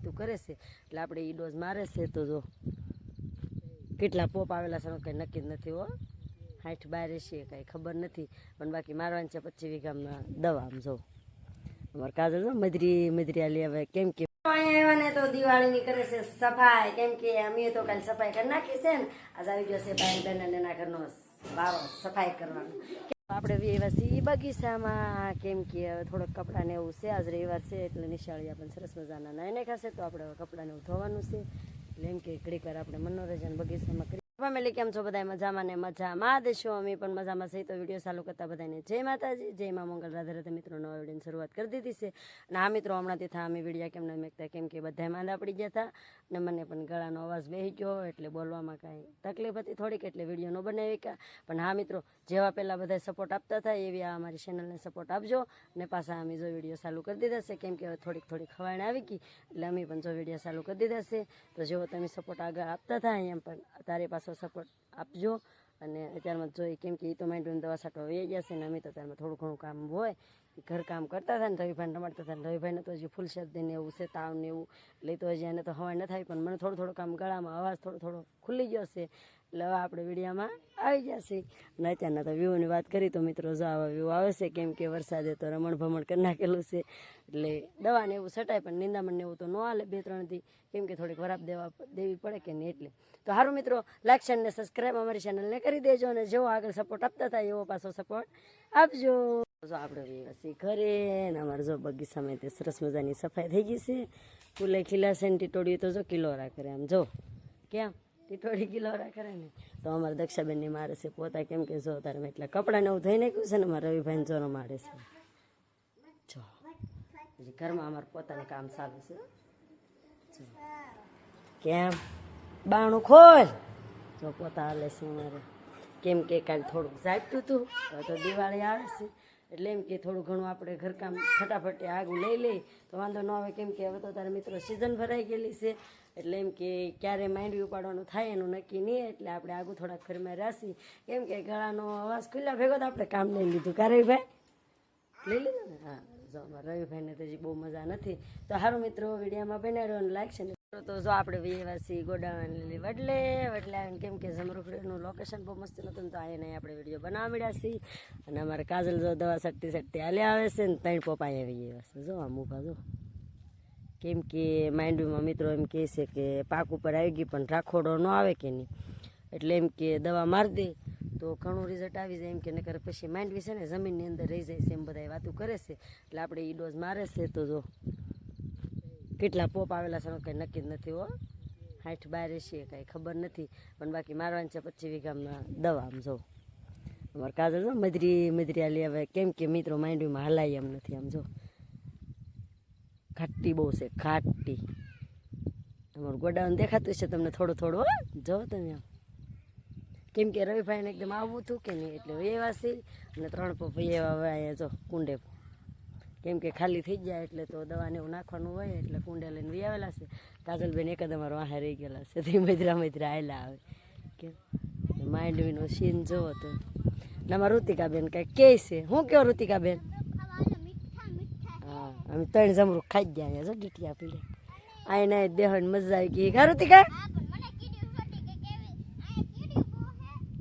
વાતું કરે છે. એટલે આપણે એ ડોઝ મારે છે તો જો કેટલા પોપ આવેલા છે કંઈ નક્કી જ નથી હો. હાઠ બાર છે કાંઈ ખબર નથી. પણ બાકી મારવાની છે પચીસ વીઘામાં દવા આમ જો. અમારે કાજલ જો મધરી મધરી આલી હવે કેમ કે દિવાળીની કરે છે સફાઈ. કેમ અમે તો કાલે સફાઈ કરી નાખી છે ને. આજ આવી ગયો છે ભાઈ બેન એના ઘરનો વારો સફાઈ કરવાનો. આપણે વ્યવસી બગીચામાં, કેમ કે હવે થોડોક કપડાંને એવું છે, આજ રવિવાર છે, એટલે નિશાળી આપણને સરસ મજાના નાઈને ખાશે, તો આપણે કપડાને એવું ધોવાનું છે. એટલે એમ કે ઘડીકવાર આપણે મનોરંજન બગીચામાં ફેમિલી કેમ છો? બધા મજામાં ને મજામાં. દેશો, અમે પણ મજામાં છે તો વીડિયો ચાલુ કરતા બધાને જય માતાજી. જય મા મંગલ. રાધે રાધે મિત્રો નવા વિડીયોની શરૂઆત કરી દીધી છે. અને આ મિત્રો, હમણાંથી થા અમે વીડિયો કેમ ન મેકતા, કેમ કે બધા માંદા પડી ગયા હતા ને મને પણ ગળાનો અવાજ બેસી ગયો એટલે બોલવામાં કાંઈ તકલીફ હતી થોડીક એટલે વીડિયો ન બનાવી કા. પણ હા મિત્રો, જેવા પહેલાં બધા સપોર્ટ આપતા હતા એવી આ અમારી ચેનલને સપોર્ટ આપજો. ને પાછા અમે જો વીડિયો ચાલુ કરી દીધા છે, કેમ કે હવે થોડીક થોડીક ખવાણ આવી ગઈ. એટલે અમે પણ જો વીડિયો ચાલુ કરી દીધા છે. તો જેવો તમે સપોર્ટ આગળ આપતા હતા એમ પણ. તારે પાછો સપોર્ટ આપજો. અને અત્યારમાં જોઈએ કેમ કે એ તો માઇન્ડ દવા છાંટવા વહી ગયા છે ને અમે તો ત્યારમાં થોડું ઘણું કામ હોય. એ ઘર કામ કરતા હતા ને રવિભાઈને રમાડતા હતા ને રવિભાઈને તો હજી ફૂલ શરદી એવું છે, તાવ ને એવું. એટલે તો હજી એને તો હવાય ન થાય, પણ મને થોડું થોડું કામ ગળામાં અવાજ થોડો થોડો ખુલ્લી ગયો છે. એટલે હવે આપણે વિડીયામાં આવી જશે અને અત્યારના તો વ્યૂની વાત કરી તો મિત્રો જો આવા વ્યૂ આવે છે, કેમ કે વરસાદે તો રમણ ભમણ કરી નાખેલું છે. એટલે દવાને એવું સટાય પણ નિંદામણ ને એવું તો ન હાલે બે ત્રણ દી. કેમ કે થોડીક વરાપ દેવા દેવી પડે કે નહીં એટલે. તો સારું મિત્રો લાઈક સબસ્ક્રાઈબ અમારી ચેનલને કરી દેજો અને જેવો આગળ સપોર્ટ આપતા થાય એવો પાછો સપોર્ટ આપજો. જો આપણે વ્યવસ્થિત ઘરે ને અમારે જો બગીચામાં તે સરસ મજાની સફાઈ થઈ ગઈ છે. ફૂલે ખીલાશે ને ટીટોડીએ તો જો કિલોરા કરે આમ જો કેમ ટીટોડી કિલોરા કરે ને. તો અમારે દક્ષાબેનની મારે છે પોતા કેમ કે જો તારે એટલે કપડાને એવું થઈ નાખ્યું છે ને મારા રવિભાઈને જોનો મારે છે. જો હજી ઘરમાં અમારે પોતાનું કામ ચાલુ છે. કેમ? બાણું ખોલ. જો પોતા હાલે છે અમારે. કેમ કે કાલે થોડુંક જાગતું હતું તો દિવાળી આવે છે. એટલે એમ કે થોડું ઘણું આપણે ઘરકામ ફટાફટ આગું લઈ લઈ. તો વાંધો ન આવે કેમ કે હવે તો તારા મિત્રો સિઝન ભરાઈ ગયેલી છે. એટલે એમ કે ક્યારે માંડવી ઉપાડવાનું થાય એનું નક્કી નહીં, એટલે આપણે આગું થોડાક ઘરમાં રાશી. કેમ કે ગળાનો અવાજ ખુલ્લા ભેગો તો આપણે કામ લઈ લીધું. કા રવિભાઈ? લઈ લીધું ને? હા, જો, રવિભાઈને તો હજી બહુ મજા નથી. તો સારું મિત્રો, વિડીયોમાં બનાવ્યો છે ને તો જો આપણે વિવાસી ગોડાઉન વડલે વડલે આવીને કેમ કે જમરૂખડીનું લોકેશન બહુ મસ્ત નહોતું તો નહીં આપણે વીડિયો બનાવવા મળ્યા છીએ. અને અમારે કાજલ જો દવા સટતી સટતી હાલે આવે છે ને ત્રણ પોપા આવી ગયા છે. જો આમ ઊભા જો. કેમ કે માંડવીમાં મિત્રો એમ કહે છે કે પાક ઉપર આવી ગઈ પણ રાખોડો ન આવે કે નહીં. એટલે એમ કે દવા મારી દે તો ઘણું રિઝલ્ટ આવી જાય એમ કે નકર પછી માંડવી છે ને જમીનની અંદર રહી જાય છે એમ બધા વાતું કરે છે. એટલે આપણે એ ડોઝ મારે છે તો જો. કેટલા પોપ આવેલા છે, કંઈ નક્કી જ નથી હો. હાઠ બાર છે કાંઈ ખબર નથી. પણ બાકી મારવાની છે પચીસ વીઘામાં દવા આમ જો. અમારે કાજલ જો મધરી મધરી આલી હવે કેમ કે મિત્રો માંડવીમાં હલાય એમ નથી આમ જો. ખાટી બહુ છે, ખાટી. તમારું ગોડાઉન દેખાતું છે તમને થોડું થોડું જો તમે આમ. કેમ કે રવિભાઈને એકદમ આવવું હતું કે નહીં? એટલે એવા સી અને ત્રણ પોપ અહીંયા જો કુંડે કેમ કે ખાલી થઈ જાય એટલે તો દવાને એવું નાખવાનું હોય એટલે કુંડે લઈને વી આવેલા છે. કાજલબેન એક જ અમારો વાહે રહી ગયેલા છે. તે મધરા મધરા આવેલા આવે. કે માંડવીનો સીન જોવો તો. નામાં ઋતિકાબેન કંઈક કે છે. હું કહો ઋતિકાબેન? હા, અમે ત્રણ જમરૂ ખાઈ ગયા જો ડીટિયા પીડે. આઈને દેવાની મજા આવી ગઈ. કા ઋતિકા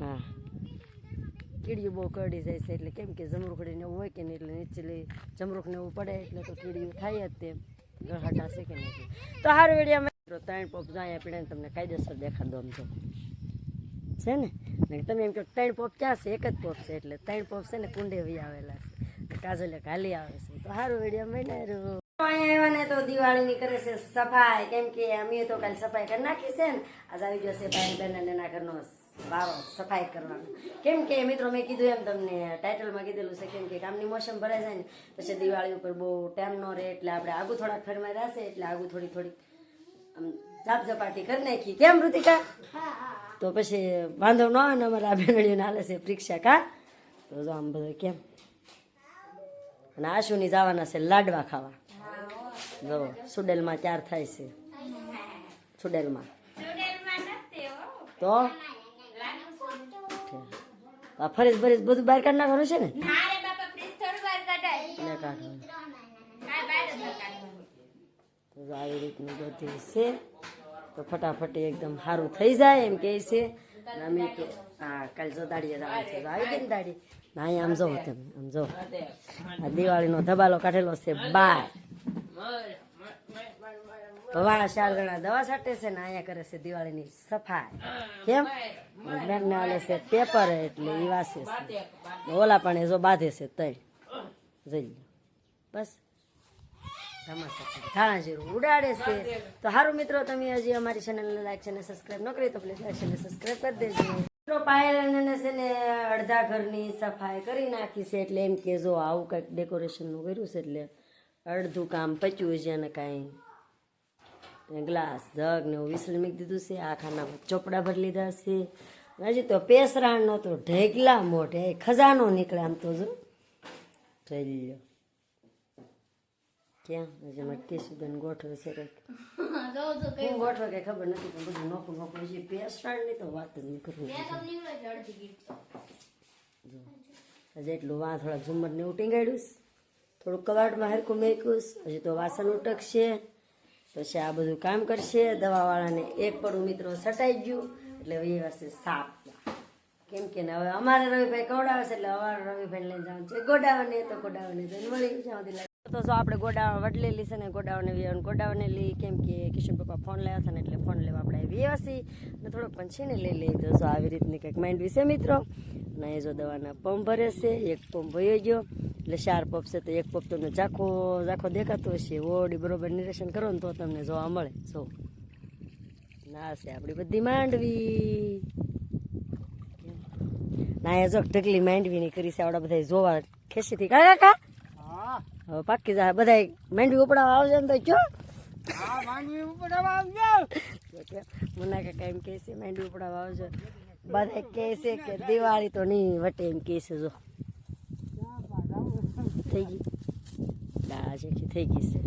હા કીડીયું બહુ કરડી જાય છે એટલે કેમ કે જમરૂખડીને એવું હોય કે નહીં એટલે નીચેલી જમરૂખને એવું પડે એટલે તો કીડીયું થાય જ તેમ ગળહાટા છે કે નહીં? તો સારું વેડિયા ત્રણ પોપ જાય આપણે તમને કાયદેસર દેખાડો આમ તો. છે ને? તમે એમ કહો ત્રણ પોપ ક્યાં છે? એક જ પોપ છે એટલે ત્રણ પોપ છે ને કુંડે વી આવેલા છે. કાજલે ખાલી આવે છે. તો સારું વેડિયા આવ્યા ને તો દિવાળીની સફાઈ. કેમ કે અમે તો કાલે સફાઈ કરી નાખી છે ને. આજે આવી ગયો છે ભાઈ બહેન એના ઘરનો વારો સફાઈ કરવાનું. કેમ કે મિત્રો મેં કીધું એમ તમને ટાઇટલમાં કીધેલું છે કેમ કે કામની મોસમ ભરાઈ જાય ને પછી દિવાળી ઉપર બહુ ટાઈમ ન રહે એટલે આપણે આગું થોડાક ફરમાઈ રહેશે એટલે આગું થોડી થોડી આમ ઝાપ ઝપાટી કરી નાખી. કેમ ઋતિકા તો પછી વાંધો ન આવે ને અમારે બેનડીઓને હાલે છે પરીક્ષા કા? તો જો આમ બધું કેમ? અને આશુની જવાના છે લાડવા ખાવા. જો સુડેલમાં ચાર થાય છે. સુડેલમાં. તો? આ ફરીજ ફરીશ બધું બહાર કાઢ નાખવાનું છે ને? ને કાઢવાનું. તો આવી રીતનું બધી છે. તો ફટાફટી એકદમ સારું થઈ જાય એમ કહે છે. અમે તો હા કાલ જો દાડીએ જવાનું છે. આવી ગઈ ને દાડી? ના આમ જોવો તમે આમ જો. આ દિવાળીનો ધબાલો કાઢેલો છે બાર વાળા ચાર ગણા દવા છાંટે છે ને અહીંયા કરે છે દિવાળીની સફાઈ. કેમ? બેનને આલે છે પેપર એટલે એ વાસે છે. ઓલા પણ જો બાંધે છે તઈ. જઈ બસ. ધાણા જીરું ઉડાડે છે. તો સારું મિત્રો, તમે હજી અમારી ચેનલને લાઈક છે ને સબસ્ક્રાઈબ ન કરી તો પ્લીઝ લાઈક છે ને સબસ્ક્રાઈબ કરી દેજો. મિત્રો, પાયલ છે ને અડધા ઘરની સફાઈ કરી નાખી છે એટલે એમ કે જો આવું કંઈક ડેકોરેશનનું કર્યું છે એટલે અડધું કામ પચ્યું છે અને કાંઈ. ગ્લાસ જગ ને એવું વિસળી મૂકી દીધું છે. આ ખાનામાં ચોપડા ભરી લીધા છે. હજી તો પેસરાણ નો તો ઢેગલા મોઢે ખજાનો નીકળે આમ તો જો. જોઈ લ્યો. ક્યાં? હજી મટકી કેશુબેન ગોઠવે છે કંઈક. હું ગોઠવે કઈ ખબર નથી પણ બધું નોખું નોખું હજી પેસરાણની તો વાત જ નહીં હજી. એટલું વાં થોડાક ઝુમ્મર ને એવું ટીંગાડ્યું છે. થોડુંક કબાટમાં હરખું મેક્યું હજી તો વાસણ ઉટકશે. પછી આ બધું કામ કરશે. દવાવાળાને એક પડું મિત્રો સટાઈ ગયું. એટલે એ વર્ષે સાપ. કેમ કે હવે અમારે રવિભાઈ કવડાવે છે એટલે અમારે રવિભાઈ લઈને જવાનું છે. ગોડાવાને તો ગોડાવાને જઈને મળી સુધી તો જો આપણે ગોડાવા વડલેલી છે ને ગોડાવાને વી- ગોડાવાને લઈ કેમ કે કિશન પપ્પા ફોન લાવ્યા હતા ને એટલે ફોન લેવા આપણે હસી અને થોડોક પંછીને લઈ લઈ તો જો આવી રીતની કંઈક માઇન્ડ વિશે મિત્રો. અને એ જો દવાના પંપ ભરે છે એક પંપ ભયો ગયો. એટલે ચાર પપ છે તો એક પપ તમને ઝાખો ઝાખો દેખાતો હશે. ઓડી બરોબર નિરીક્ષણ કરો ને તો તમને જોવા મળે. જો. ના છે આપણી બધી માંડવી. ના એ જો ઢગલી માંડવીની કરી છે આવડા બધા જોવા ખેસીથી કા કાકા? હવે પાકી જાય બધા માંડવી ઉપડાવા આવશે ને તો જો. મુના કાકા એમ કહે છે માંડવી ઉપડાવા આવશે બધા કહે છે કે દિવાળી તો નહીં વટે એમ કહે છે જો. થઈ ગઈ. જેટલી થઈ ગઈ છે.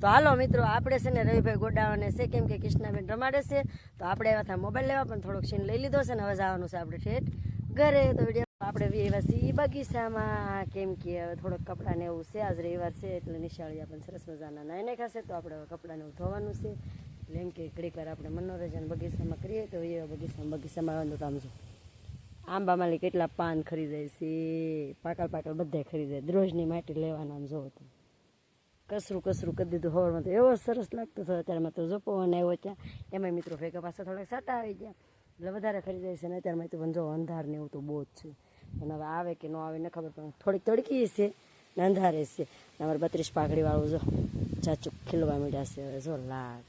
તો હાલો મિત્રો, આપણે છે ને રવિભાઈ ગોડાવાને છે કેમ કે કૃષ્ણાબેન રમાડે છે. તો આપણે એવા હતા મોબાઈલ લેવા, પણ થોડોક સીન લઈ લીધો છે ને હવે જવાનું છે આપણે ઠેઠ ઘરે. તો વીડિયો આપણે એવા સી બગીચામાં, કેમ કે હવે થોડોક કપડાને એવું છે, આજ રવિવાર છે એટલે નિશાળી આપણને સરસ મજાના નાઈ નાખાશે તો આપણે હવે કપડાને એવું ધોવાનું છે. એટલે એમ કે ઘડીકવાર આપણે મનોરંજન બગીચામાં કરીએ તો એવા બગીચામાં બગીચામાં આવવાનું કામ છે. આંબામાં લી કેટલા પાન ખરીદાય છે? પાકલ પાકલ બધા ખરીદાય દ્રોજની માટી લેવાના આમ જોવો તો. કસરું કસરું કરી દીધું હવારમાં તો એવો સરસ લાગતો હતો. અત્યારમાં તો જપોવાને આવ્યો ત્યાં. એમાં મિત્રો ભેગા પાસે થોડાક સાટા આવી ગયા. એટલે વધારે ખરીદાય છે ને અત્યારમાં તો પણ જો અંધાર ને એવું તો બહુ જ છે. અને હવે આવે કે ન આવે ન ખબર, પણ થોડીક તડકી છે ને અંધારે છે. અમારે બત્રીસ પાઘડીવાળું જો ચાચુક ખીલવા માંડ્યા છે. હવે જો લાગ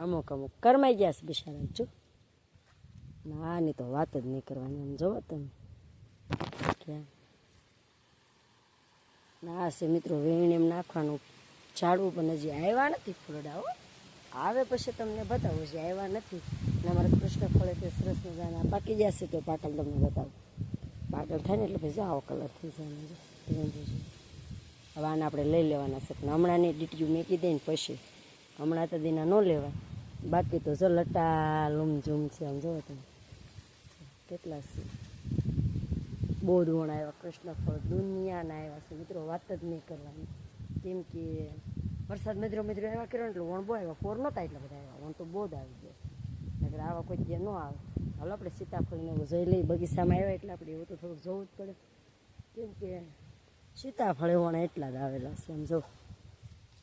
અમુક અમુક કરમાઈ ગયા છે બિચારા જો. આની તો વાત જ નહીં કરવાની આમ જોવો તમે ક્યાં ના છે મિત્રો, વેણ એમ નાખવાનું ઝાડવું પણ હજી આવ્યા નથી ફૂલડાઓ આવે પછી તમને બતાવું, હજી આવ્યા નથી. અને અમારા કૃષ્ણ ફળે તે સરસ મજાના. પાકી જશે તો પાકલ તમને બતાવું. પાકલ થાય ને એટલે પછી આવો કલર થઈ જાય. હવે આને આપણે લઈ લેવાના છે. પણ હમણાંની ડીટીયું મેકી દઈને પછી. હમણાં તો દીના ન લેવાય. બાકી તો જો લટા લૂમ ઝૂમ છે, આમ જોવો તમે. કેટલા છે? બહુ ધોણ આવ્યા, કૃષ્ણ ફળ દુનિયાના આવ્યા છે. મિત્રો, વાત જ નહીં કરવાની. કેમ કે વરસાદ મિત્રો મિત્રો આવ્યા કર્યો એટલે વણ બહુ આવ્યા. ફોર નહોતા એટલા બધા આવ્યા. વણ તો બહુ જ આવી ગયા નગર આવા કોઈ જે ન આવે. હાલો, આપણે સીતાફળને એવું જોઈ લઈ બગીચામાં આવ્યા એટલે આપણે એવું તો થોડુંક જોવું જ પડે. કેમ કે સીતાફળ વણ એટલા જ આવેલા છે. આમ જો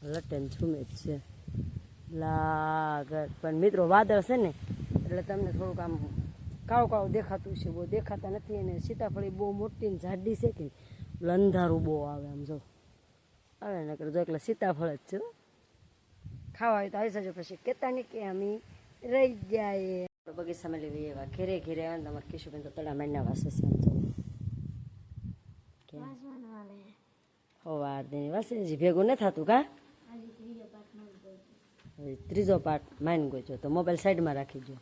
લટન ઝૂમે જ છે. લાગત. પણ મિત્રો, વાદળ છે ને, એટલે તમને થોડુંક આમ કાળું કાળું દેખાતું છે બહુ દેખાતા નથી અને સીતાફળી બહુ મોટી ને જાડી છે કે અંધારું બહુ આવે આમ જો. આવે ને જો એટલે સીતાફળ જ છે ખાવા હોય તો આવી જજો પછી. કેતા નહીં કે અમે રહી જાય. બગીચામાં લેવી એવા. ઘેરે ઘેરે આવે ને તમારે કિશુબેન તો તળા મહિના વાસે છે આમ જો સવાર દે. વાસે ભેગું નથી થતું કા? હવે ત્રીજો પાર્ટ માન ગયો તો મોબાઈલ સાઈડમાં રાખી દો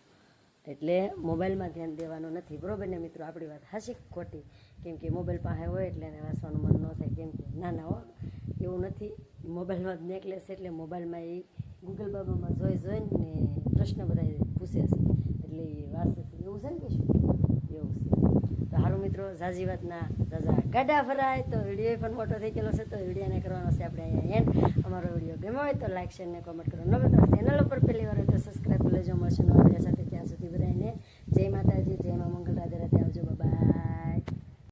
એટલે મોબાઈલમાં ધ્યાન દેવાનું નથી. બરોબર ને મિત્રો? આપણી વાત હાસી ખોટી. કેમ કે મોબાઈલ પાસે હોય એટલે એને વાંચવાનું મન ન થાય. કેમ કે ના ના હો, એવું નથી. મોબાઈલમાં જ નેકલેસ એટલે મોબાઈલમાં એ ગૂગલ બાબામાં જોઈ, જોઈને ને પ્રશ્ન બધા પૂછે છે. એટલે એ વાંચે છે. એવું છે ને કે એવું છે. તો સારું મિત્રો ઝાઝી વાતના ઝાઝા ગાડા ફરાય. તો વીડિયો પણ મોટો થઈ ગયેલો છે. તો વિડીયોને કરવાનો છે આપણે અહીંયા એન્ડ અમારો વીડિયો ગમ્યો હોય તો લાઇક શેર ને કોમેન્ટ કરો. નવે ચેનલ બધાને જય માતાજી જય મા મંગલ